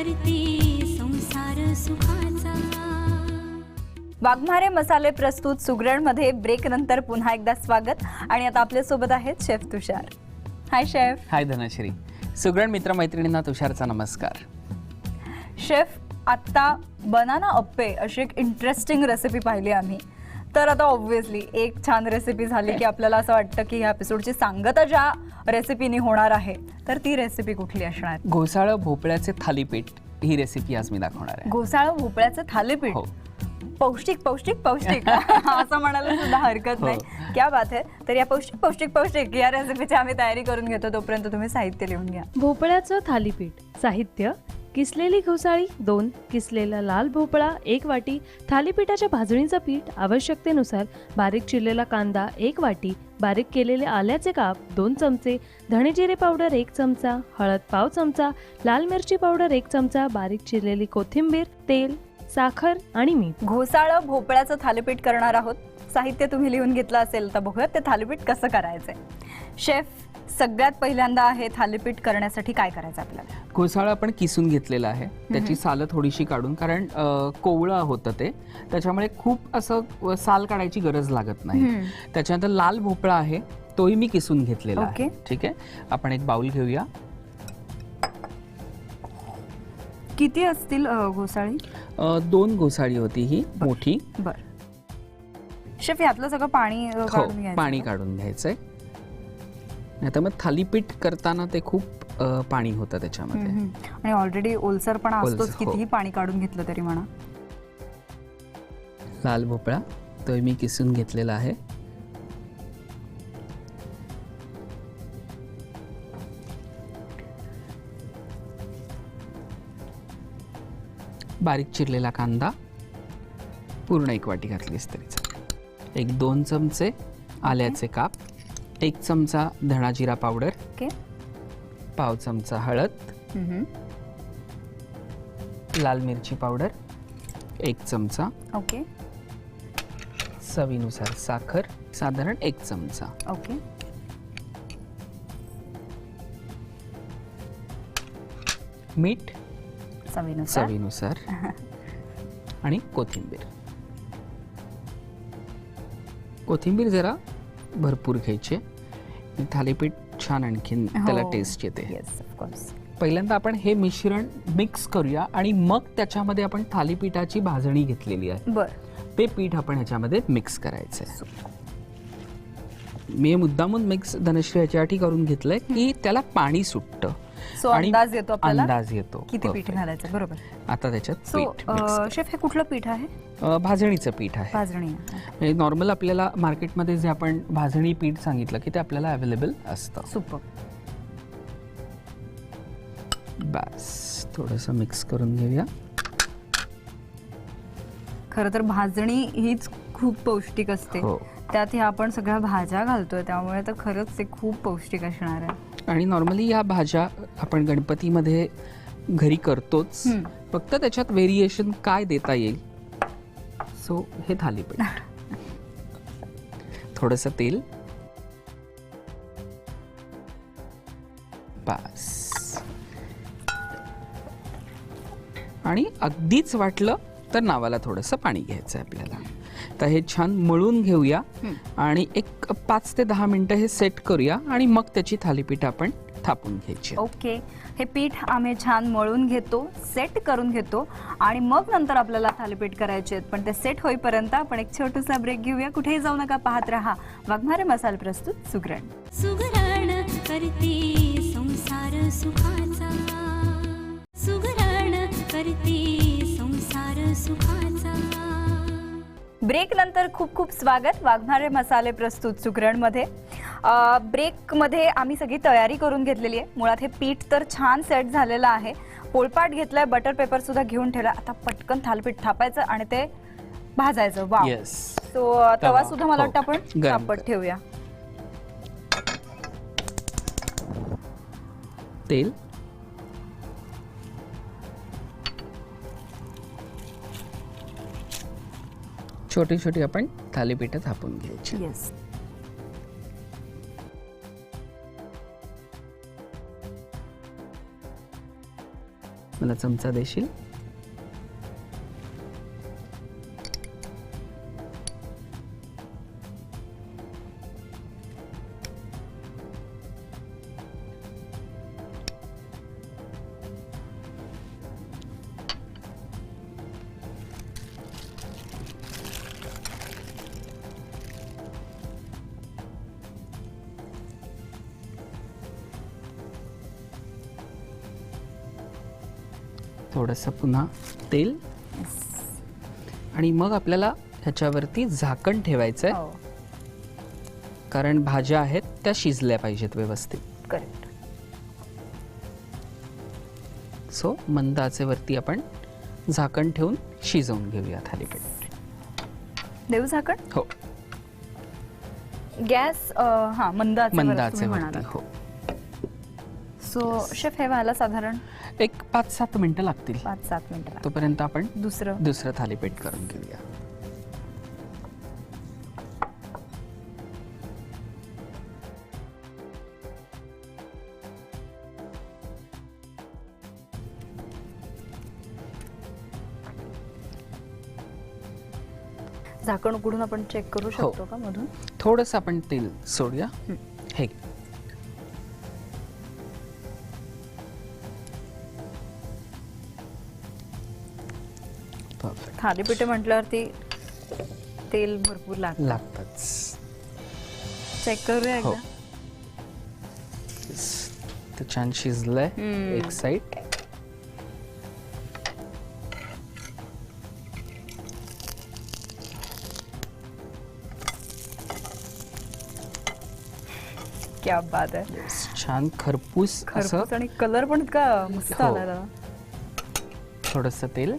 करते संसार सुखाचा. वाघमारे मसाले प्रस्तुत सुगरणमध्ये ब्रेक नंतर पुन्हा एकदा स्वागत. आणि आता आपल्यासोबत आहेत chef Tushar. Hi chef hi Dhanashree. सुगरण मित्रमैत्रिणींना तुषारचा नमस्कार. शेफ आत्ता बनाना अप्पे अशी एक इंटरेस्टिंग रेसिपी पाहिली आम्ही. तर आता ऑब्व्हियसली एक छान रेसिपी झाली की आपल्याला असं वाटतं की ह्या एपिसोडची सांगता ज्या रेसिपीनी होणार आहे तर ती रेसिपी कुठली असणार? घोसाळं भोपळ्याचे थालीपीठ ही रेसिपी आज मी दाखवणार आहे. घोसाळं भोपळ्याचं थालीपीठ? हो. पौष्टिक पौष्टिक पौष्टिक. असं म्हणायला सुद्धा हरकत नाही. हो. क्या बात आहे तर या पौष्टिक पौष्टिक पौष्टिक या रेसिपीची आम्ही तयारी करून घेतो. तोपर्यंत तुम्ही साहित्य लिहून घ्या. भोपळ्याचं थालीपीठ साहित्य किसलेली घोसाळी दोन किसलेला लाल भोपळा एक वाटी थालीपीठाच्या भाजणीचं पीठ आवश्यकतेनुसार बारीक चिरलेला कांदा एक वाटी बारीक केलेले आल्याचे काप दोन चमचे धणेजिरे पावडर एक चमचा हळद पाव चमचा लाल मिरची पावडर एक चमचा बारीक चिरलेली कोथिंबीर तेल साखर आणि मीठ. घोसाळं भोपळ्याचं थालीपीठ करणार आहोत. साहित्य तुम्ही लिहून घेतलं असेल तर बघूयात ते थालीपीठ कसं करायचंय. शेफ सगळ्यात पहिल्यांदा आहे थालीपीठ करण्यासाठी काय करायचं आपल्याला? घोसाळं आपण किसून घेतलेलं आहे. त्याची सालं थोडीशी काढून कारण कोवळं होतं ते. त्याच्यामुळे खूप असं साल काढायची गरज लागत नाही. त्याच्यानंतर लाल भोपळा आहे तोही मी किसून घेतलेला आहे. ओके. ठीक आहे? आपण एक बाउल घेऊया. किती असतील घोसाळी? दोन घोसाळी होती ही मोठी. बर. शेफ यातलं सगळं पाणी हो पाणी? काढून घ्यायचंय. आता मग थालीपीठ करताना ते खूप पाणी होतं त्याच्यामध्ये. आणि ऑलरेडी ओलसर पण असतोच हो. कितीही पाणी काढून घेतलं तरी म्हणा लाल भोपळा तो मी किसून घेतलेला आहे बारीक चिरलेला कांदा पूर्ण एक वाटी घातलीस तरी. एक दोन चमचे आल्याचे काप एक चमचा धणा जिरा पावडर. ओके. पाव चमचा हळद. हम्म. लाल मिरची पावडर. एक चमचा. ओके. चवीनुसार साखर. साधारण एक चमचा. ओके. मीठ. चवीनुसार. चवीनुसार. आणि कोथिंबीर. कोथिंबीर जरा भरपूर घ्यायची. थालीपीठ छान आणखीन त्याला हो. टेस्ट येते येस ऑफकोर्स पहिल्यांदा आपण हे मिश्रण मिक्स करूया आणि मग त्याच्यामध्ये आपण थालीपीठाची भाजणी घेतलेली आहे. बर. ते पीठ आपण ह्याच्यामध्ये मिक्स करायचं आहे मी मुद्दामून मिक्स धनश्री याच्यासाठी करून घेतलंय की त्याला पाणी सुटतं. सो आणि अंदाज येतो आपल्याला? अंदाज येतो. किती पीठ Perfect. घालायचं? बरोबर. आता त्याच्यात सो पीठ mix शेफ हे कुठलं पीठ आहे. अं, भाजणीचं पीठ आहे. भाजणी. नॉर्मल आपल्याला मार्केटमध्ये जे आपण भाजणी पीठ सांगितलं की ते आपल्याला अवेलेबल असतं. सुपर. बस थोडंसं मिक्स करून घेऊया. खरं तर भाजणी हीच खूप पौष्टिक असते. हो. त्यात ह्या आपण सगळ्या भाज्या घालतोय त्यामुळे तर खरंच ते खूप पौष्टिक असणार आहे. आणि नॉर्मली या भाज्या आपण गणपतीमध्ये घरी करतोच. फक्त त्याच्यात व्हेरिएशन काय देता येईल? सो हे थालीपीठ. थोडस तेल. बस. आणि अगदीच वाटलं तर नावाला थोडंसं पाणी घ्यायचं आहे आपल्याला. तर हे छान मळून घेऊया. आणि एक पाच ते दहा मिनटं हे सेट करूया आणि मग त्याची थालीपीठ आपण थापून घ्यायची. ओके. हे पीठ आम्ही छान मळून घेतो सेट करून घेतो आणि मग नंतर आपल्याला थालीपीठ करायचे आहेत. पण ते सेट होईपर्यंत आपण एक छोटूसा ब्रेक घेऊया. कुठेही जाऊ नका पाहत राहा. वाघमारे मसाले प्रस्तुत सुगरण. सुगरण करते संसार सुखाचा. सुगरण करते संसार सुखाचा. ब्रेक नंतर खूप खूप स्वागत. वाघमारे मसाले प्रस्तुत सुगरणमध्ये ब्रेकमध्ये आम्ही सगळी तयारी करून घेतलेली आहे. मुळात हे पीठ तर छान सेट झालेलं आहे. पोळपाट घेतलाय बटर पेपर सुद्धा घेऊन ठेवला. आता पटकन थालपीठ थापायचं आणि ते भाजायचं. वा सो तवा. सुद्धा मला हो. वाटतं आपण गरम तापत कर. ठेवूया. तेल. छोटी छोटी आपण थालीपीठ थापून घ्यायची. येस मला चमचा देशील? थोडंसं पुन्हा तेल. आणि मग आपल्याला ह्याच्यावरती झाकण ठेवायचं आहे हो. कारण भाज्या आहेत त्या शिजल्या पाहिजेत व्यवस्थित. करेक्ट सो मंद आचेवरती आपण झाकण ठेवून शिजवून घेऊया थालीपीठ. देऊ झाकण? हो. गॅस हा मंद आचेवर मंद तुम्ही आचेवरती. हो. सो शेफ हे व्हायला साधारण? एक पाच सात मिनिटं लागतील. पाच सात मिनिटं. तोपर्यंत आपण दुसरं? दुसरं थालीपीठ करून घेऊया. झाकण उघडून आपण चेक करू हो. शकतो का मधून? थोडंसं आपण तेल सोडूया. हे. थालीपीठ म्हटल्यावरती तेल भरपूर लागतं. लागतच. चेक करूया हो. एकदा. ते छान शिजलंय. हम्म. एक साईड क्या बात आहे छान खरपूस असं. खरपूस आणि कलर पण इतका मस्त हो. आला. थोडस तेल.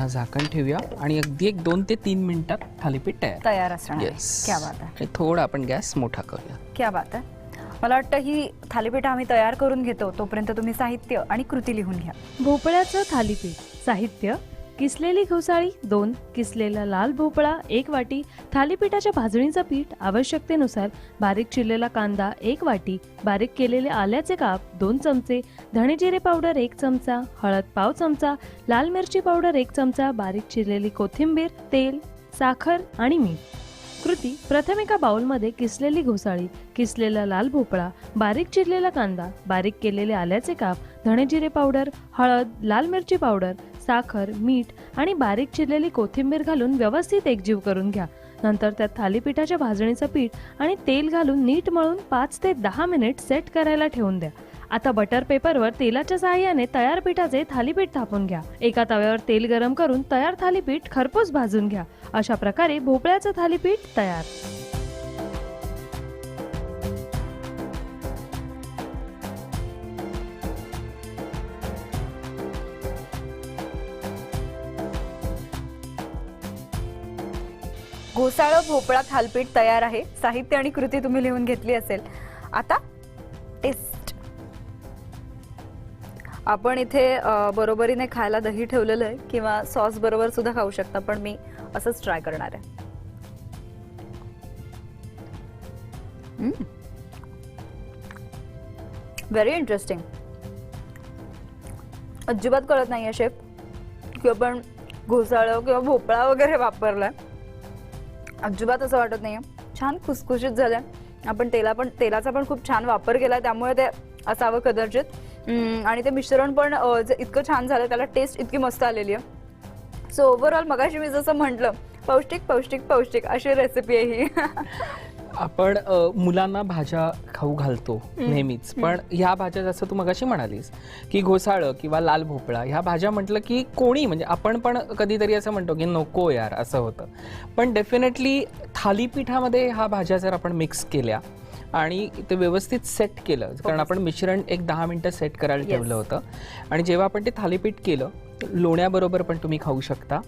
पुन्हा झाकण ठेवूया आणि अगदी एक दोन ते तीन मिनिटात थालीपीठ तयार. तयार असणार आहे. येस क्या बात आहे. थोडा आपण गॅस मोठा करूया. क्या बात आहे. मला वाटतं ही थालीपीठ आम्ही तयार करून घेतो तोपर्यंत तुम्ही साहित्य आणि कृती लिहून घ्या. भोपळ्याचं थालीपीठ साहित्य किसलेली घोसाळी दोन किसलेला लाल भोपळा एक वाटी थालीपीठाच्या भाजणीचं पीठ आवश्यकतेनुसार बारीक चिरलेला कांदा एक वाटी बारीक केलेले आल्याचे काप दोन चमचे धणे जिरे पावडर एक चमचा हळद पाव चमचा लाल मिरची पावडर एक चमचा बारीक चिरलेली कोथिंबीर तेल साखर आणि मीठ. कृती प्रथम एका बाउलमध्ये किसलेली घोसाळी किसलेला लाल भोपळा बारीक चिरलेला कांदा बारीक केलेले आल्याचे काप धणे जिरे पावडर हळद लाल मिरची पावडर साखर मीठ आणि बारीक चिरलेली कोथिंबीर घालून व्यवस्थित एकजीव करून घ्या. नंतर त्यात थालीपीठाच्या भाजणीचं पीठ आणि तेल घालून नीट मळून पाच ते दहा मिनिट सेट करायला ठेवून द्या. आता बटर पेपरवर तेलाच्या सहाय्याने तयार पिठाचे थालीपीठ थापून घ्या. एका तव्यावर तेल गरम करून तयार थालीपीठ खरपूस भाजून घ्या. अशा प्रकारे भोपळ्याचं थालीपीठ तयार. घोसाळं भोपळा थालपीठ तयार आहे. साहित्य आणि कृती तुम्ही लिहून घेतली असेल. आता टेस्ट आपण इथे बरोबरीने खायला दही ठेवलेलं आहे किंवा सॉस बरोबर सुद्धा खाऊ शकता पण मी असंच ट्राय करणार आहे. व्हेरी इंटरेस्टिंग अजिबात कळत नाही आहे शेफ की आपण घोसाळं किंवा भोपळा वगैरे वापरलाय. अजिबात असं वाटत नाही छान खुसखुशीत झाल्या. आपण तेला पण तेलाचा पण खूप छान वापर केला त्यामुळे ते असावं कदाचित. आणि ते मिश्रण पण जे इतकं छान झालं त्याला टेस्ट इतकी मस्त आलेली आहे. सो ओव्हरऑल मगाशी मी जसं म्हटलं पौष्टिक पौष्टिक पौष्टिक अशी रेसिपी आहे ही. आपण मुलांना भाज्या खाऊ घालतो नेहमीच. पण ह्या भाज्या जसं तू मगाशी म्हणालीस की घोसाळं किंवा लाल भोपळा ह्या भाज्या म्हटलं की कोणी म्हणजे आपण पण कधीतरी असं म्हणतो की नको यार असं होतं. पण डेफिनेटली थालीपीठामध्ये ह्या भाज्या जर आपण मिक्स केल्या आणि ते व्यवस्थित सेट केलं कारण आपण मिश्रण एक दहा मिनटं सेट करायला. ठेवलं होतं. आणि जेव्हा आपण ते थालीपीठ केलं लोण्याबरोबर पण तुम्ही खाऊ शकता.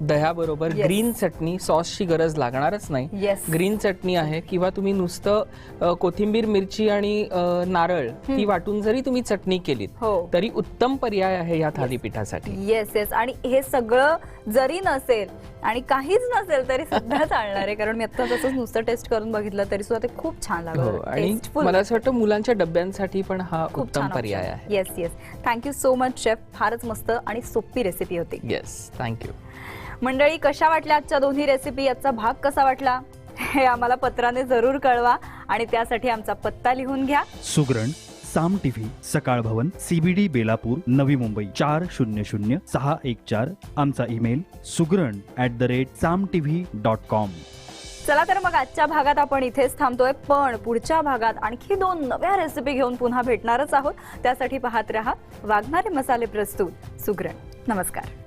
दह्याबरोबर Yes. ग्रीन चटणी सॉसची गरज लागणारच नाही. Yes. ग्रीन चटणी आहे किंवा तुम्ही नुसतं अ, कोथिंबीर मिरची आणि अ, नारळ ती वाटून जरी तुम्ही चटणी केलीत हो. तरी उत्तम पर्याय आहे या थालीपीठासाठी येस येस आणि हे सगळं जरी नसेल आणि काहीच नसेल तरी सुद्धा चालणार आहे. कारण मी आता तसंच नुसतं टेस्ट करून बघितलं तरी सुद्धा ते खूप छान हो लागलं आणि Tasteful. मला असं वाटतं मुलांच्या डब्यांसाठी पण हा खूप उत्तम छान पर्याय आहे. Yes yes thank you so much chef फारच मस्त आणि सोपी रेसिपी होती. येस थँक्यू मंडळी कशा वाटल्या आजच्या दोन्ही रेसिपी याचा भाग कसा वाटला? हे आम्हाला पत्राने जरूर कळवा आणि त्यासाठी आमचा पत्ता लिहून घ्या. सुग्रण साम टीव्ही सकाळ भवन सीबीडी बेलापूर नवी मुंबई. चार शून्य शून्य सहा एक चार. आमचा email Sugran at the rate Saam TV dot com चला तर मग आजच्या भागात आपण इथेच थांबतोय. पण पुढच्या भागात आणखी दोन नव्या रेसिपी घेऊन पुन्हा भेटणारच आहोत. त्यासाठी पाहत रहा वाघणारे मसाले प्रस्तुत. सुग्रण नमस्कार.